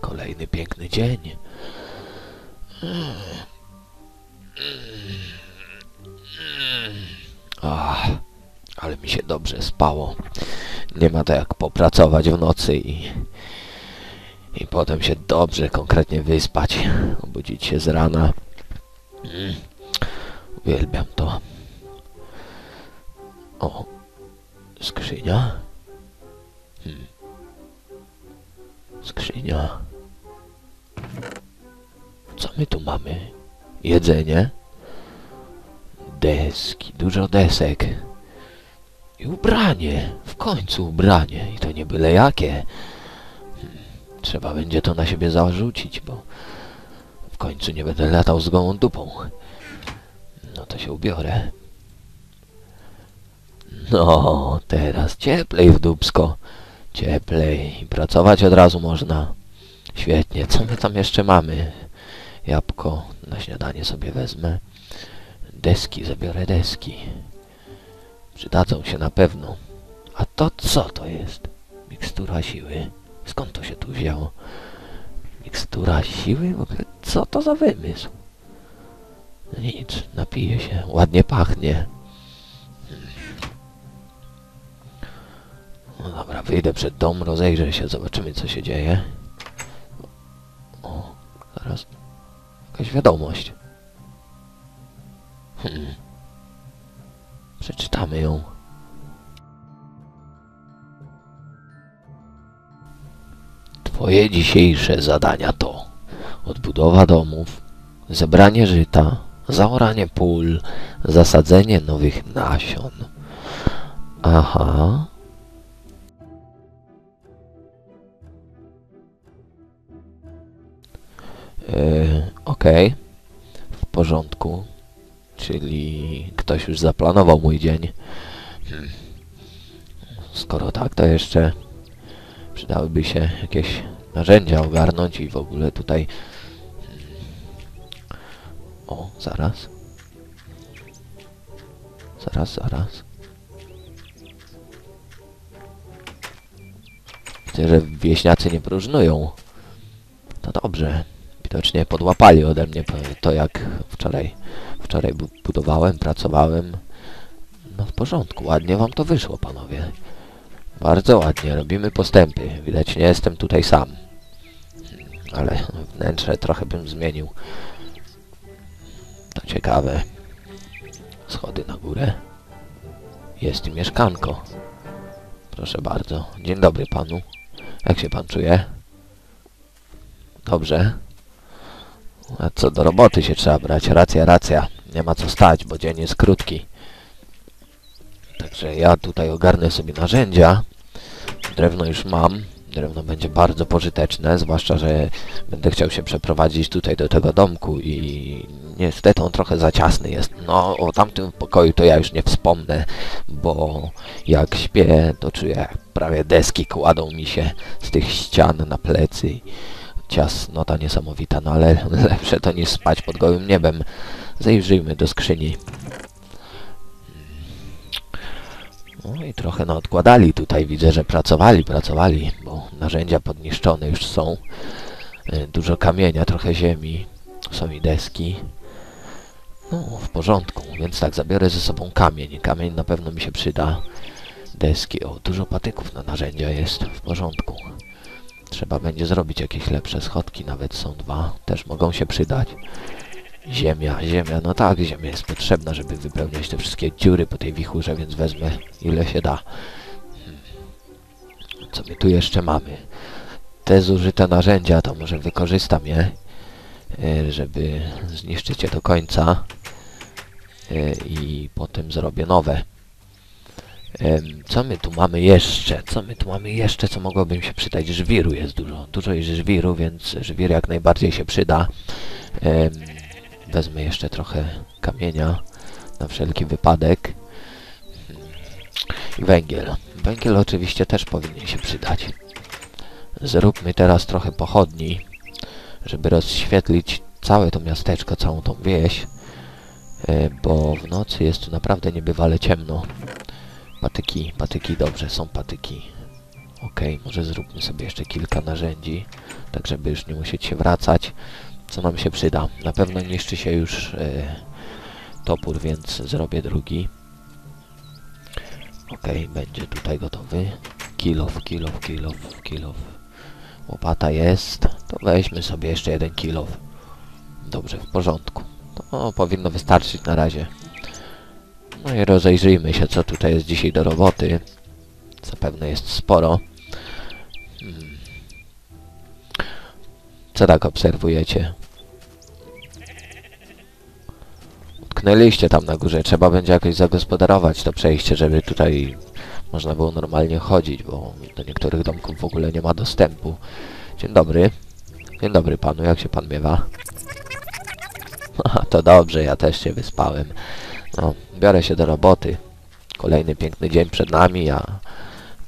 Kolejny piękny dzień. Ach, ale mi się dobrze spało. Nie ma to jak popracować w nocy i, i potem się dobrze, konkretnie wyspać. Obudzić się z rana. Uwielbiam to. O, skrzynia. Hmm. Skrzynia. Co my tu mamy? Jedzenie? Deski, dużo desek. I ubranie. W końcu ubranie. I to nie byle jakie. Hmm. Trzeba będzie to na siebie zarzucić, bo w końcu nie będę latał z gołą dupą. No to się ubiorę. No, teraz cieplej w dubsko. Cieplej. Pracować od razu można. Świetnie. Co my tam jeszcze mamy? Jabłko na śniadanie sobie wezmę. Deski, zabiorę deski. Przydadzą się na pewno. A to co to jest? Mikstura siły. Skąd to się tu wzięło? Mikstura siły? W ogóle co to za wymysł? Nic, napiję się. Ładnie pachnie. No dobra, wyjdę przed dom, rozejrzę się, zobaczymy co się dzieje. O, zaraz. Jakaś wiadomość. Hmm. Przeczytamy ją. Twoje dzisiejsze zadania to odbudowa domów, zebranie żyta, zaoranie pól, zasadzenie nowych nasion. Aha. Yy, Okej. W porządku. Czyli ktoś już zaplanował mój dzień. Skoro tak, to jeszcze przydałyby się jakieś narzędzia ogarnąć i w ogóle tutaj... Zaraz. Zaraz, zaraz. Widzę, że wieśniacy nie próżnują. To dobrze. Widocznie podłapali ode mnie to, jak wczoraj, wczoraj bu- budowałem, pracowałem. No w porządku, ładnie wam to wyszło, panowie. Bardzo ładnie, robimy postępy. Widać, nie jestem tutaj sam. Ale wnętrze trochę bym zmienił. To ciekawe. Schody na górę. Jest mieszkanko. Proszę bardzo. Dzień dobry panu. Jak się pan czuje? Dobrze. A co do roboty się trzeba brać. Racja, racja. Nie ma co stać, bo dzień jest krótki. Także ja tutaj ogarnę sobie narzędzia. Drewno już mam. Drewno będzie bardzo pożyteczne, zwłaszcza, że będę chciał się przeprowadzić tutaj do tego domku i niestety on trochę za ciasny jest. No, o tamtym pokoju to ja już nie wspomnę, bo jak śpię, to czuję prawie deski kładą mi się z tych ścian na plecy. Ciasnota niesamowita, no ale lepsze to niż spać pod gołym niebem. Zajrzyjmy do skrzyni. No i trochę no odkładali tutaj, widzę, że pracowali, pracowali, bo narzędzia podniszczone już są. E, Dużo kamienia, trochę ziemi, są i deski. No, w porządku, więc tak, zabiorę ze sobą kamień. Kamień na pewno mi się przyda. Deski, o, dużo patyków na narzędzia jest, w porządku. Trzeba będzie zrobić jakieś lepsze schodki, nawet są dwa, też mogą się przydać. Ziemia, ziemia, no tak, ziemia jest potrzebna, żeby wypełniać te wszystkie dziury po tej wichurze, więc wezmę ile się da. Co my tu jeszcze mamy? Te zużyte narzędzia, to może wykorzystam je, e, żeby zniszczyć je do końca e, i potem zrobię nowe. Co my tu mamy jeszcze? Co my tu mamy jeszcze, co mogłoby mi się przydać? Żwiru jest dużo. Dużo jest żwiru, więc żwir jak najbardziej się przyda. Wezmę jeszcze trochę kamienia na wszelki wypadek. I węgiel. Węgiel oczywiście też powinien się przydać. Zróbmy teraz trochę pochodni, żeby rozświetlić całe to miasteczko, całą tą wieś. e, bo w nocy jest tu naprawdę niebywale ciemno. Patyki, patyki, dobrze, są patyki. Okej, może zróbmy sobie jeszcze kilka narzędzi, tak żeby już nie musieć się wracać. Co nam się przyda? Na pewno niszczy się już e, topór, więc zrobię drugi. Okej, będzie tutaj gotowy. Kilof, kilof, kilof, kilof. Łopata jest. To weźmy sobie jeszcze jeden kilof. Dobrze, w porządku. To powinno wystarczyć na razie. No i rozejrzyjmy się, co tutaj jest dzisiaj do roboty. Zapewne jest sporo. Hmm. Co tak obserwujecie? Utknęliście tam na górze. Trzeba będzie jakoś zagospodarować to przejście, żeby tutaj można było normalnie chodzić, bo do niektórych domków w ogóle nie ma dostępu. Dzień dobry. Dzień dobry panu, jak się pan miewa? To dobrze, ja też się wyspałem. No, biorę się do roboty. Kolejny piękny dzień przed nami, a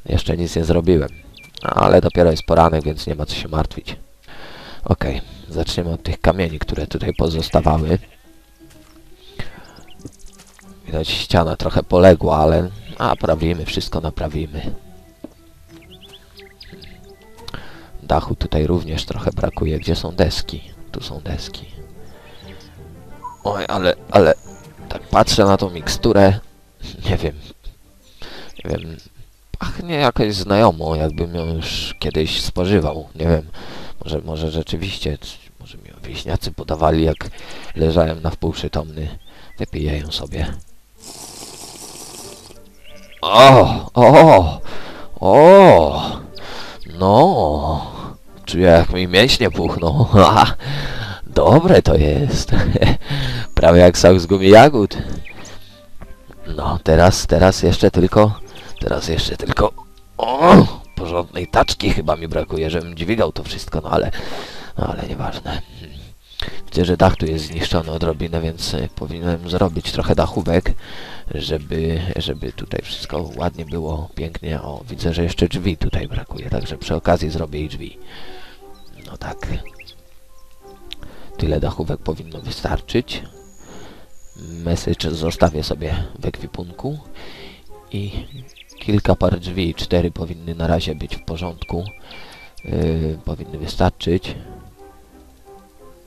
jeszcze nic nie zrobiłem. Ale dopiero jest poranek, więc nie ma co się martwić. Okej, zaczniemy od tych kamieni, które tutaj pozostawały. Widać ściana trochę poległa, ale naprawimy, wszystko naprawimy. Dachu tutaj również trochę brakuje. Gdzie są deski? Tu są deski. Oj, ale, ale... Tak patrzę na tą miksturę. Nie wiem. Nie wiem. Pachnie jakoś znajomo, jakbym ją już kiedyś spożywał. Nie wiem. Może, może rzeczywiście... Może mi ją wieśniacy podawali, jak leżałem na wpół przytomny. Wypiję ją sobie. O! O! O! No! Czuję jak mi mięśnie puchną. Ha! Dobre to jest. Prawie jak sok z gumi jagód. No, teraz, teraz jeszcze tylko... Teraz jeszcze tylko... O! Porządnej taczki chyba mi brakuje, żebym dźwigał to wszystko, no ale... No ale nieważne. Widzę, że dach tu jest zniszczony odrobinę, więc y, powinienem zrobić trochę dachówek, żeby, żeby tutaj wszystko ładnie było, pięknie. O, widzę, że jeszcze drzwi tutaj brakuje, także przy okazji zrobię i drzwi. No tak. Tyle dachówek powinno wystarczyć. Message zostawię sobie w ekwipunku. I kilka par drzwi, cztery powinny na razie być w porządku. Yy, powinny wystarczyć.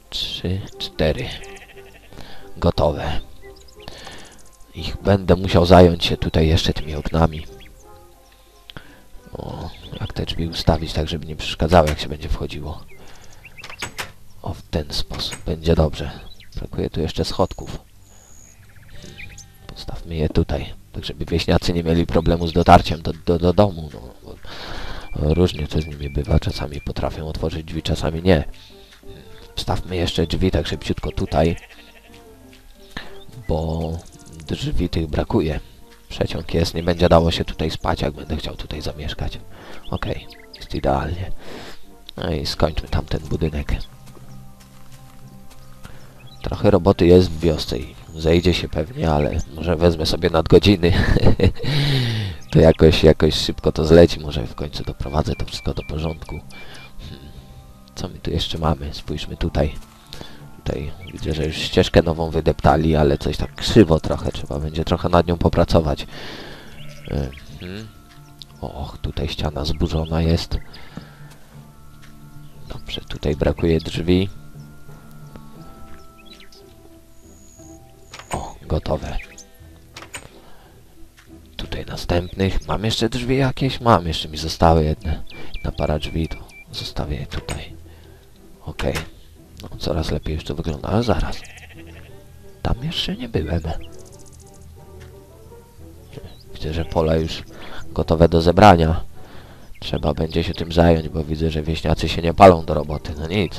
Trzy, cztery. Gotowe. Ich będę musiał zająć się tutaj jeszcze tymi oknami. O, jak te drzwi ustawić tak, żeby nie przeszkadzały, jak się będzie wchodziło. O, w ten sposób. Będzie dobrze. Brakuje tu jeszcze schodków. Postawmy je tutaj, tak żeby wieśniacy nie mieli problemu z dotarciem do, do, do domu. No, różnie to z nimi bywa. Czasami potrafią otworzyć drzwi, czasami nie. Wstawmy jeszcze drzwi tak szybciutko tutaj, bo drzwi tych brakuje. Przeciąg jest, nie będzie dało się tutaj spać, jak będę chciał tutaj zamieszkać. Okej, okay, jest idealnie. No i skończmy tamten budynek. Trochę roboty jest w wiosce i zejdzie się pewnie, ale może wezmę sobie nadgodziny. to jakoś, jakoś szybko to zleci, może w końcu doprowadzę to wszystko do porządku. Co my tu jeszcze mamy? Spójrzmy tutaj. Tutaj widzę, że już ścieżkę nową wydeptali, ale coś tak krzywo trochę. Trzeba będzie trochę nad nią popracować. Hmm. Och, tutaj ściana zburzona jest. Dobrze, tutaj brakuje drzwi. gotowe. Tutaj następnych. Mam jeszcze drzwi jakieś? Mam, jeszcze mi zostały jedne. Na para drzwi to zostawię je tutaj. Okej. Okay. No, coraz lepiej już to wygląda, ale zaraz. Tam jeszcze nie byłem. Widzę, że pola już gotowe do zebrania. Trzeba będzie się tym zająć, bo widzę, że wieśniacy się nie palą do roboty. No nic.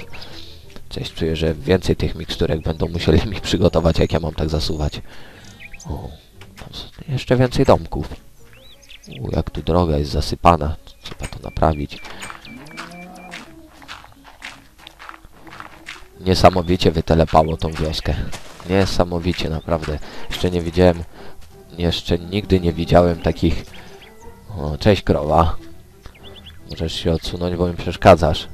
Coś czuję, że więcej tych miksturek będą musieli mi przygotować, jak ja mam tak zasuwać. O, jeszcze więcej domków. U, jak tu droga jest zasypana. Trzeba to naprawić. Niesamowicie wytelepało tą wioskę. Niesamowicie, naprawdę. Jeszcze nie widziałem... Jeszcze nigdy nie widziałem takich... O, cześć krowa. Możesz się odsunąć, bo mi przeszkadzasz.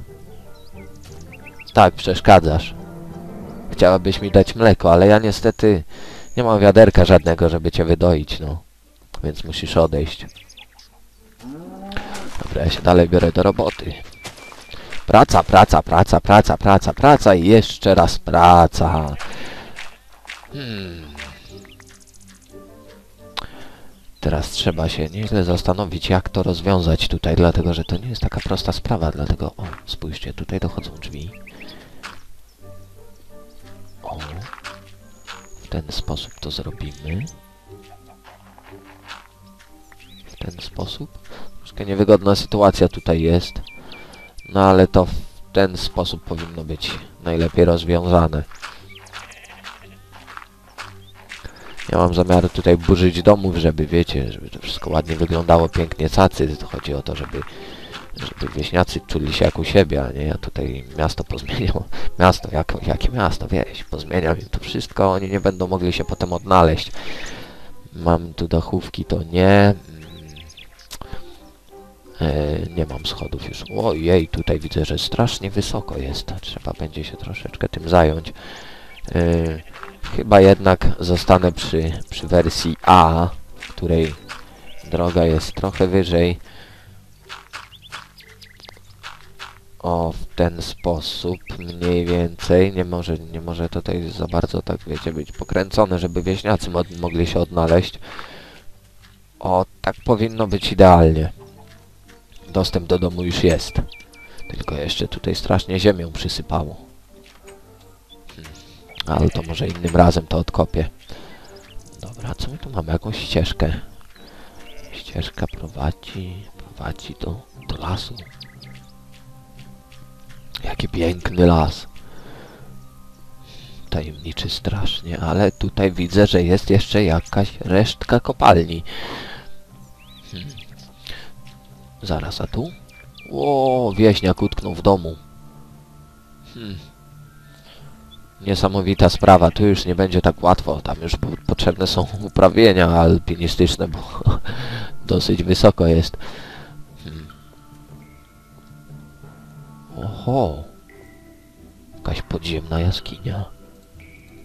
Tak, przeszkadzasz. Chciałabyś mi dać mleko, ale ja niestety Nie mam wiaderka żadnego, żeby cię wydoić, no. Więc musisz odejść. Dobra, ja się dalej biorę do roboty. Praca, praca, praca, praca, praca, praca i jeszcze raz praca. Hmm. Teraz trzeba się nieźle zastanowić, jak to rozwiązać tutaj, dlatego że to nie jest taka prosta sprawa, dlatego... O, spójrzcie, tutaj dochodzą drzwi. O, w ten sposób to zrobimy. W ten sposób. Troszkę niewygodna sytuacja tutaj jest. No ale to w ten sposób powinno być najlepiej rozwiązane. Ja mam zamiar tutaj burzyć domów, żeby wiecie, żeby to wszystko ładnie wyglądało, pięknie cacy. Chodzi o to, żeby, żeby wieśniacy czuli się jak u siebie, a nie ja tutaj miasto pozmieniam. Miasto, jak, jakie miasto, wieś, pozmieniam im to wszystko, oni nie będą mogli się potem odnaleźć. Mam tu dachówki, to nie. E, nie mam schodów już. Ojej, tutaj widzę, że strasznie wysoko jest. Trzeba będzie się troszeczkę tym zająć. E, chyba jednak zostanę przy, przy wersji A, której droga jest trochę wyżej. O, w ten sposób mniej więcej. Nie może, nie może tutaj za bardzo, tak wiecie, być pokręcone, żeby wieśniacy mo mogli się odnaleźć. O, tak powinno być idealnie dostęp do domu już jest. Tylko jeszcze tutaj strasznie ziemią przysypało. Hmm. Ale to może innym razem to odkopię. Dobra, co my tu mamy? Jakąś ścieżkę. Ścieżka prowadzi... prowadzi do, do lasu. Jaki piękny las. Tajemniczy strasznie, ale tutaj widzę, że jest jeszcze jakaś resztka kopalni. Zaraz, a tu? O, wieśniak utknął w domu. Hmm. Niesamowita sprawa, tu już nie będzie tak łatwo. Tam już po potrzebne są uprawienia alpinistyczne, bo dosyć wysoko jest. Hmm. Oho. Jakaś podziemna jaskinia.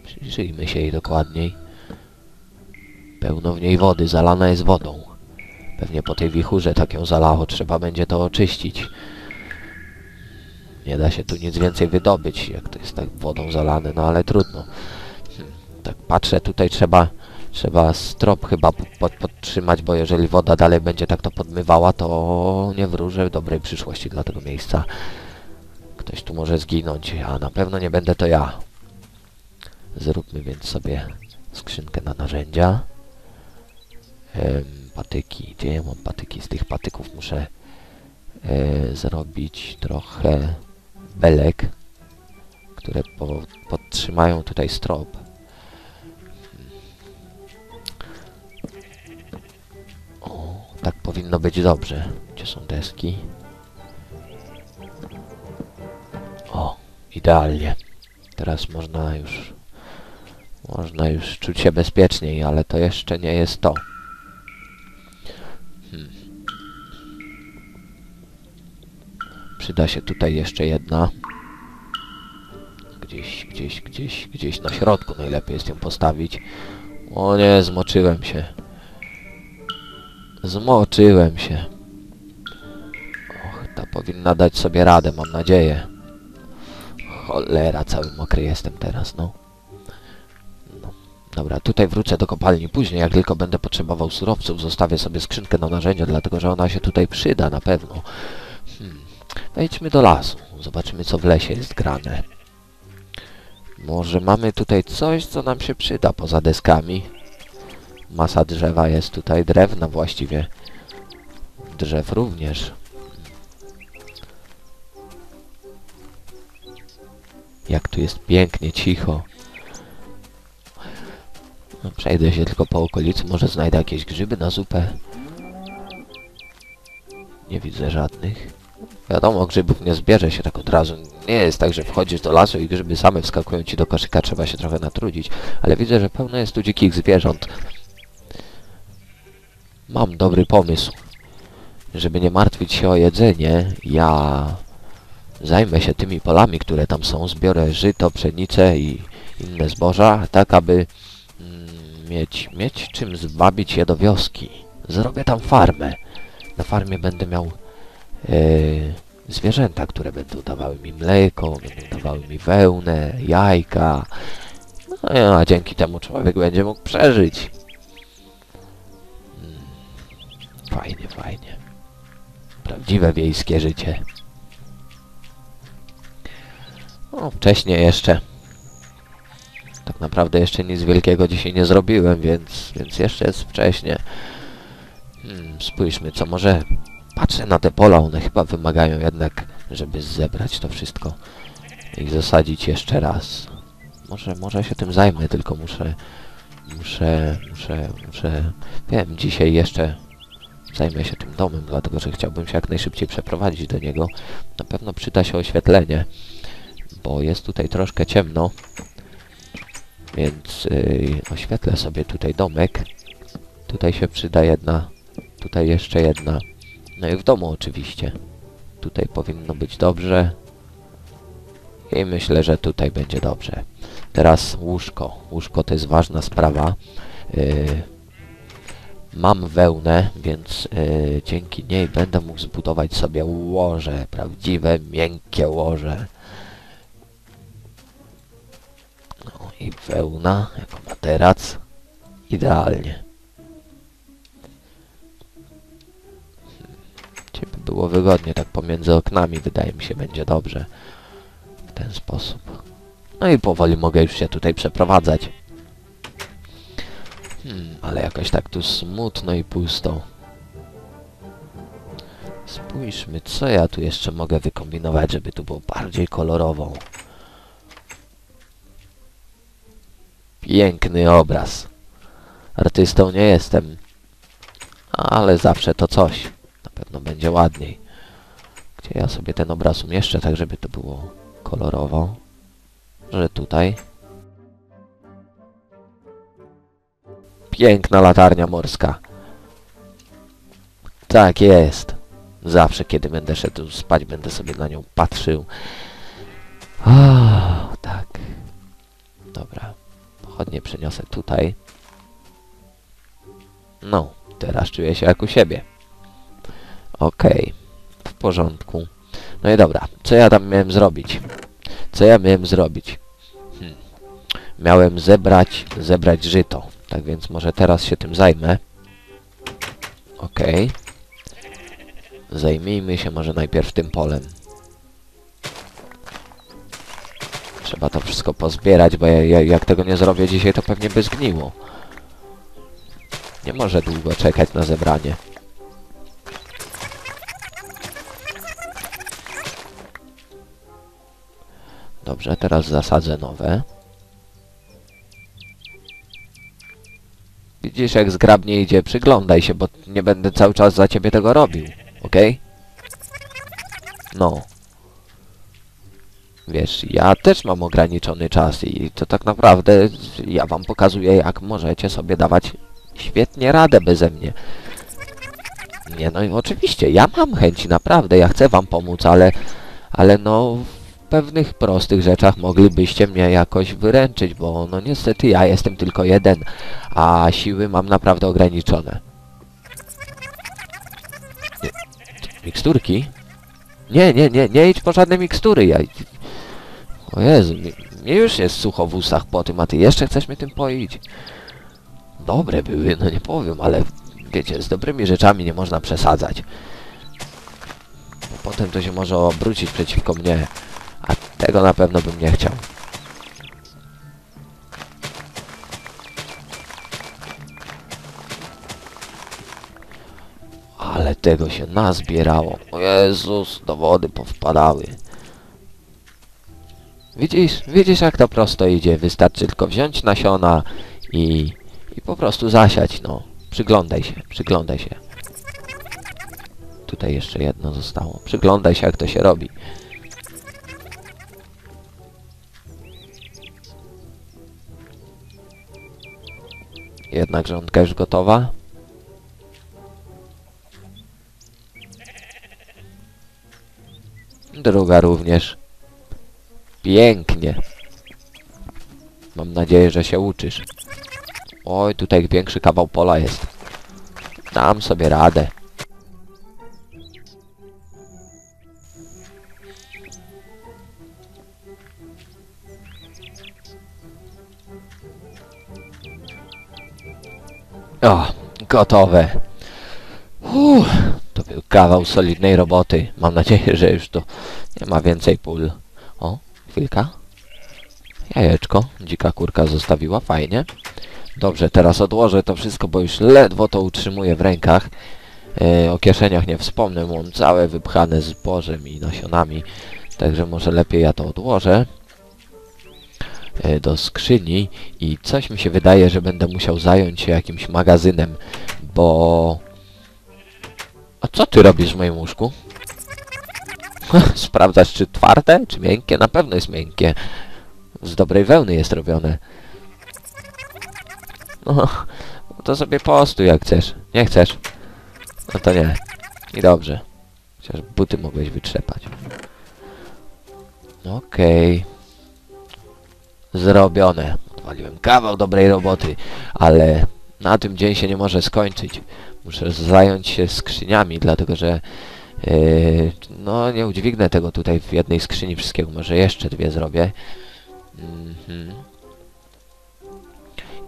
Przyjrzyjmy się jej dokładniej. Pełno w niej wody, zalana jest wodą. Pewnie po tej wichurze tak ją zalało, trzeba będzie to oczyścić. Nie da się tu nic więcej wydobyć, jak to jest tak wodą zalane, no ale trudno. Tak patrzę, tutaj trzeba trzeba strop chyba pod, podtrzymać, bo jeżeli woda dalej będzie tak to podmywała, to nie wróżę dobrej przyszłości dla tego miejsca. Ktoś tu może zginąć, a na pewno nie będę to ja. Zróbmy więc sobie skrzynkę na narzędzia. Patyki. Gdzie ja mam patyki? Z tych patyków muszę e, zrobić trochę belek, które po, podtrzymają tutaj strop. O, tak powinno być dobrze. Gdzie są deski? O, idealnie. Teraz można już można już czuć się bezpieczniej, ale to jeszcze nie jest to. Przyda się tutaj jeszcze jedna. Gdzieś, gdzieś, gdzieś, gdzieś na środku najlepiej jest ją postawić. O nie, zmoczyłem się. Zmoczyłem się. Och, ta powinna dać sobie radę, mam nadzieję. Cholera, cały mokry jestem teraz, no. no. Dobra, tutaj wrócę do kopalni później, jak tylko będę potrzebował surowców, zostawię sobie skrzynkę na narzędzia, dlatego że ona się tutaj przyda na pewno. Wejdźmy do lasu. Zobaczymy, co w lesie jest grane. Może mamy tutaj coś, co nam się przyda poza deskami. Masa drzewa jest tutaj, drewna właściwie. Drzew również. Jak tu jest pięknie, cicho. No, przejdę się tylko po okolicy, może znajdę jakieś grzyby na zupę. Nie widzę żadnych. Wiadomo, grzybów nie zbierze się tak od razu. Nie jest tak, że wchodzisz do lasu i grzyby same wskakują ci do koszyka, trzeba się trochę natrudzić. Ale widzę, że pełno jest tu dzikich zwierząt. Mam dobry pomysł. Żeby nie martwić się o jedzenie, ja zajmę się tymi polami, które tam są. Zbiorę żyto, pszenicę i inne zboża, tak aby mm, mieć, mieć czym zwabić je do wioski. Zrobię tam farmę. Na farmie będę miał zwierzęta, które będą dawały mi mleko, będą dawały mi wełnę, jajka. No, a dzięki temu człowiek będzie mógł przeżyć. Mm, Fajnie, fajnie. Prawdziwe wiejskie życie. No, wcześniej jeszcze. Tak naprawdę jeszcze nic wielkiego dzisiaj nie zrobiłem, więc, więc jeszcze jest wcześnie. Hmm, spójrzmy, co może... Patrzę na te pola, one chyba wymagają jednak, żeby zebrać to wszystko i zasadzić jeszcze raz. Może, może się tym zajmę, tylko muszę... Muszę, muszę, muszę... Wiem, dzisiaj jeszcze zajmę się tym domem, dlatego że chciałbym się jak najszybciej przeprowadzić do niego. Na pewno przyda się oświetlenie, bo jest tutaj troszkę ciemno. Więc yy, oświetlę sobie tutaj domek. Tutaj się przyda jedna, tutaj jeszcze jedna. No i w domu oczywiście. Tutaj powinno być dobrze. I myślę, że tutaj będzie dobrze. Teraz łóżko. Łóżko to jest ważna sprawa. Yy, mam wełnę, więc yy, dzięki niej będę mógł zbudować sobie łoże. Prawdziwe, miękkie łoże. No i wełna jako materac. Idealnie. Było wygodnie, tak pomiędzy oknami, wydaje mi się, będzie dobrze. W ten sposób. No i powoli mogę już się tutaj przeprowadzać. Hmm, ale jakoś tak tu smutno i pusto. Spójrzmy, co ja tu jeszcze mogę wykombinować, żeby tu było bardziej kolorowo. Piękny obraz. Artystą nie jestem, ale zawsze to coś. Pewno będzie ładniej. Gdzie ja sobie ten obraz umieszczę, tak żeby to było kolorowo. Że tutaj. Piękna latarnia morska. Tak jest. Zawsze, kiedy będę szedł spać, będę sobie na nią patrzył. O, tak. Dobra. Pochodnie przeniosę tutaj. No, teraz czuję się jak u siebie. Okej. W porządku. No i dobra. Co ja tam miałem zrobić? Co ja miałem zrobić? Hmm. Miałem zebrać, zebrać żyto. Tak więc może teraz się tym zajmę. Okej. Zajmijmy się może najpierw tym polem. Trzeba to wszystko pozbierać, bo ja, ja, jak tego nie zrobię dzisiaj, to pewnie by zgniło. Nie może długo czekać na zebranie. Dobrze, teraz zasadzę nowe. Widzisz, jak zgrabnie idzie? Przyglądaj się, bo nie będę cały czas za ciebie tego robił. Okej? No. Wiesz, ja też mam ograniczony czas i to tak naprawdę ja wam pokazuję, jak możecie sobie dawać świetnie radę beze mnie. Nie, no i oczywiście, ja mam chęci, naprawdę, ja chcę wam pomóc, ale, ale no, pewnych prostych rzeczach moglibyście mnie jakoś wyręczyć, bo no niestety ja jestem tylko jeden, a siły mam naprawdę ograniczone. Miksturki? Nie, nie, nie, nie idź po żadne mikstury, ja... O Jezu, mi, mi już jest sucho w ustach po tym, a ty jeszcze chcesz mnie tym poić? Dobre były, no nie powiem, ale wiecie, z dobrymi rzeczami nie można przesadzać. Potem to się może obrócić przeciwko mnie, a tego na pewno bym nie chciał. Ale tego się nazbierało. O Jezus, do wody powpadały. Widzisz, widzisz jak to prosto idzie. Wystarczy tylko wziąć nasiona i, i po prostu zasiać, no. Przyglądaj się, przyglądaj się. Tutaj jeszcze jedno zostało. Przyglądaj się jak to się robi. Jedna grządka już gotowa. Druga również. Pięknie. Mam nadzieję, że się uczysz. Oj, tutaj większy kawał pola jest. Dam sobie radę. O, gotowe. Uff, to był kawał solidnej roboty. Mam nadzieję, że już to nie ma więcej pól. O, chwilka. Jajeczko. Dzika kurka zostawiła, fajnie. Dobrze, teraz odłożę to wszystko, bo już ledwo to utrzymuję w rękach. E, o kieszeniach nie wspomnę, mam całe wypchane zbożem i nasionami. Także może lepiej ja to odłożę do skrzyni i coś mi się wydaje, że będę musiał zająć się jakimś magazynem, bo... A co ty robisz w moim łóżku? Sprawdzasz, czy twarde, czy miękkie? Na pewno jest miękkie. Z dobrej wełny jest robione. No, to sobie postój jak chcesz. Nie chcesz? No to nie. I dobrze. Chociaż buty mogłeś wytrzepać. Okej. Zrobione. Odwaliłem kawał dobrej roboty, ale na tym dzień się nie może skończyć. Muszę zająć się skrzyniami, dlatego że yy, no nie udźwignę tego tutaj w jednej skrzyni wszystkiego. Może jeszcze dwie zrobię. Mhm.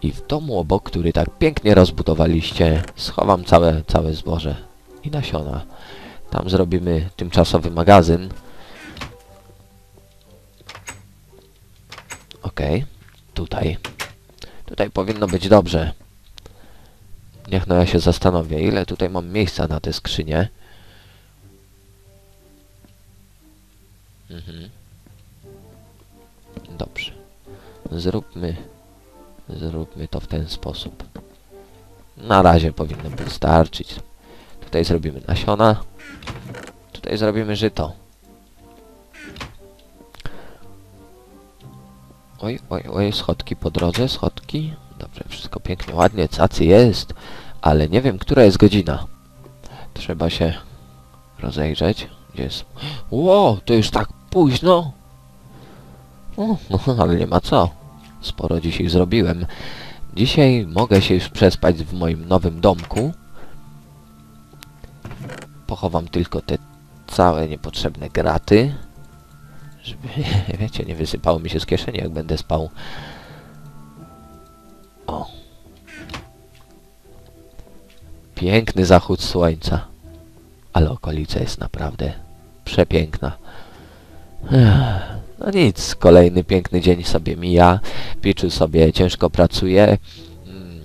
I w domu obok, który tak pięknie rozbudowaliście, schowam całe, całe zboże i nasiona. Tam zrobimy tymczasowy magazyn. Okej, tutaj. Tutaj powinno być dobrze. Niech no ja się zastanowię, ile tutaj mam miejsca na te skrzynie. Mhm. Dobrze. Zróbmy Zróbmy to w ten sposób. Na razie powinno wystarczyć. Tutaj zrobimy nasiona. Tutaj zrobimy żyto. Oj, oj, oj, schodki po drodze, schodki. Dobrze, wszystko pięknie, ładnie, cacy jest. Ale nie wiem, która jest godzina. Trzeba się rozejrzeć. Gdzie jest... Ło, to już tak późno. O, no, ale nie ma co. Sporo dzisiaj zrobiłem. Dzisiaj mogę się już przespać w moim nowym domku. Pochowam tylko te całe niepotrzebne graty. Żeby, wiecie, nie wysypało mi się z kieszeni, jak będę spał. O. Piękny zachód słońca. Ale okolica jest naprawdę przepiękna. No nic, kolejny piękny dzień sobie mija. Piczu sobie ciężko pracuje. Mm,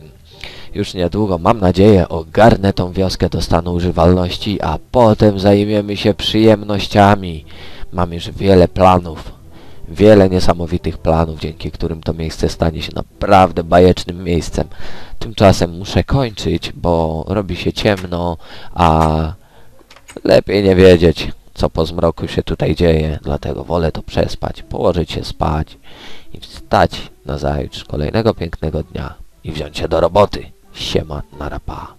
Już niedługo, mam nadzieję, ogarnę tą wioskę do stanu używalności, a potem zajmiemy się przyjemnościami. Mam już wiele planów. Wiele niesamowitych planów, dzięki którym to miejsce stanie się naprawdę bajecznym miejscem. Tymczasem muszę kończyć, bo robi się ciemno, a lepiej nie wiedzieć co po zmroku się tutaj dzieje, dlatego wolę to przespać, położyć się spać i wstać na zajutrz kolejnego pięknego dnia i wziąć się do roboty. Siema, narapa.